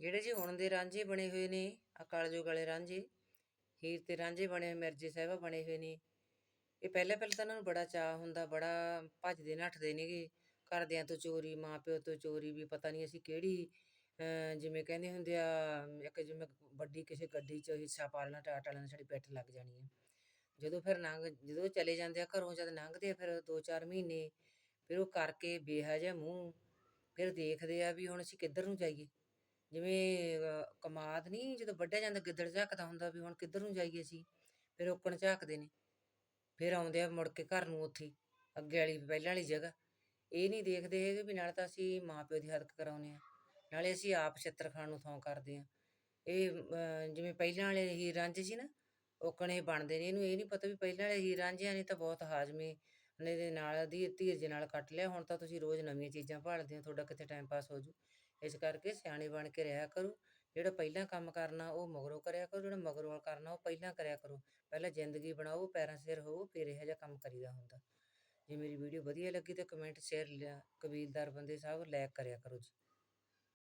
ਜਿਹੜੇ ਜੀ ਹੁਣ ਦੇ ਰਾਂਝੇ ਬਣੇ ਹੋਏ ਨੇ ਅਕਾਲ ਜੋਗ ਵਾਲੇ ਰਾਂਝੇ, ਹੀਰ ਤੇ ਰਾਂਝੇ ਬਣੇ ਹੋਏ, ਮਿਰਜ਼ੇ ਸਾਹਿਬਾ ਬਣੇ ਹੋਏ ਨੇ। ਇਹ ਪਹਿਲਾਂ ਪਹਿਲਾਂ ਤਾਂ ਇਹਨਾਂ ਨੂੰ ਬੜਾ ਚਾਅ ਹੁੰਦਾ, ਬੜਾ ਭੱਜਦੇ ਨੱਠਦੇ ਨੇਗੇ, ਘਰਦਿਆਂ ਤੋਂ ਚੋਰੀ ਮਾਂ ਪਿਓ ਤੋਂ ਚੋਰੀ, ਵੀ ਪਤਾ ਨਹੀਂ ਅਸੀਂ ਕਿਹੜੀ ਜਿਵੇਂ ਕਹਿੰਦੇ ਹੁੰਦੇ ਆ, ਇੱਕ ਜਿਵੇਂ ਵੱਡੀ ਕਿਸੇ ਗੱਡੀ 'ਚ ਹਿੱਸਾ ਪਾ ਲੈਣਾ, ਟਾਟ ਵਾਲਿਆਂ ਨੇ ਸਾਡੀ ਪਿੱਠ ਲੱਗ ਜਾਣੀ ਹੈ ਜਦੋਂ ਫਿਰ ਲੰਘ ਜਦੋਂ ਚਲੇ ਜਾਂਦੇ ਆ ਘਰੋਂ ਜਦ ਲੰਘਦੇ ਆ, ਫਿਰ 2-4 ਮਹੀਨੇ, ਫਿਰ ਉਹ ਕਰਕੇ ਬੇਹਾ ਜਿਹਾ ਮੂੰਹ, ਫਿਰ ਦੇਖਦੇ ਆ ਵੀ ਹੁਣ ਅਸੀਂ ਕਿੱਧਰ ਨੂੰ ਜਾਈਏ। ਜਿਵੇਂ ਅਹ, ਕਮਾਦ ਨਹੀਂ ਜਦੋਂ ਵੱਢਿਆ ਜਾਂਦਾ ਗਿੱਦੜ ਝਾਕਦਾ ਹੁੰਦਾ ਵੀ ਹੁਣ ਕਿੱਧਰ ਨੂੰ ਜਾਈਏ ਅਸੀਂ ਫਿਰ ਓਕਣ ਝਾਕਦੇ ਨੇ। ਫਿਰ ਆਉਂਦੇ ਆ ਮੁੜ ਕੇ ਘਰ ਨੂੰ ਉੱਥੇ ਹੀ, ਅੱਗੇ ਵਾਲੀ ਪਹਿਲਾਂ ਵਾਲੀ ਜਗ੍ਹਾ। ਇਹ ਨਹੀਂ ਦੇਖਦੇ ਹੈਗੇ ਵੀ ਨਾਲ ਤਾਂ ਅਸੀਂ ਮਾਂ ਪਿਓ ਦੀ ਹੱਕ ਕਰਾਉਂਦੇ ਆ। ਨਾਲੇ ਅਸੀਂ ਆਪ ਛਿੱਤਰ ਖਾਣ ਨੂੰ ਥਾਂ ਕਰਦੇ ਆ। ਇਹ ਅਹ, ਜਿਵੇਂ ਪਹਿਲਾਂ ਵਾਲੇ ਹੀਰ ਰਾਂਝੇ ਸੀ ਨਾ ਓਕਣ ਬਣਦੇ ਨੇ। ਇਹਨੂੰ ਇਹ ਨਹੀਂ ਪਤਾ ਵੀ ਪਹਿਲਾਂ ਵਾਲੇ ਹੀਰ ਰਾਂਝਿਆਂ ਨੇ ਤਾਂ ਬਹੁਤ ਹਾਜ਼ਮੇ ਨੇ ਦੇ ਨਾਲ ਦੀ ਧੀਰਜ ਨਾਲ ਕੱਟ ਲਿਆ। ਹੁਣ ਤਾਂ ਤੁਸੀਂ ਰੋਜ਼ ਨਵੀਆਂ ਚੀਜ਼ਾਂ ਭਾਲਦੇ ਹੋ ਤੁਹਾਡਾ ਕਿੱਥੇ ਟਾਈਮ ਪਾਸ ਹੋ ਜੂ। ਇਸ ਕਰਕੇ ਸਿਆਣੇ ਬਣ ਕੇ ਰਿਹਾ ਕਰੋ। ਜਿਹੜਾ ਪਹਿਲਾਂ ਕੰਮ ਕਰਨਾ, ਉਹ ਮਗਰੋਂ ਕਰਿਆ ਕਰੋ। ਜਿਹੜਾ ਮਗਰੋਂ ਕਰਨਾ, ਉਹ ਪਹਿਲਾਂ ਕਰਿਆ ਕਰੋ। ਪਹਿਲਾਂ ਜ਼ਿੰਦਗੀ ਬਣਾਓ, ਪੈਰਾਂ ਸਿਰ ਹੋਵੋ, ਫਿਰ ਇਹੋ ਜਿਹਾ ਕੰਮ ਕਰੀਦਾ ਹੁੰਦਾ। ਜੇ ਮੇਰੀ ਵੀਡੀਓ ਵਧੀਆ ਲੱਗੀ ਤਾਂ ਕਮੈਂਟ, ਸ਼ੇਅਰ ਕਬੀਲਦਾਰ ਬੰਦੇ ਸਾਹਿਬ, ਲਾਇਕ ਕਰਿਆ ਕਰੋ ਜੀ।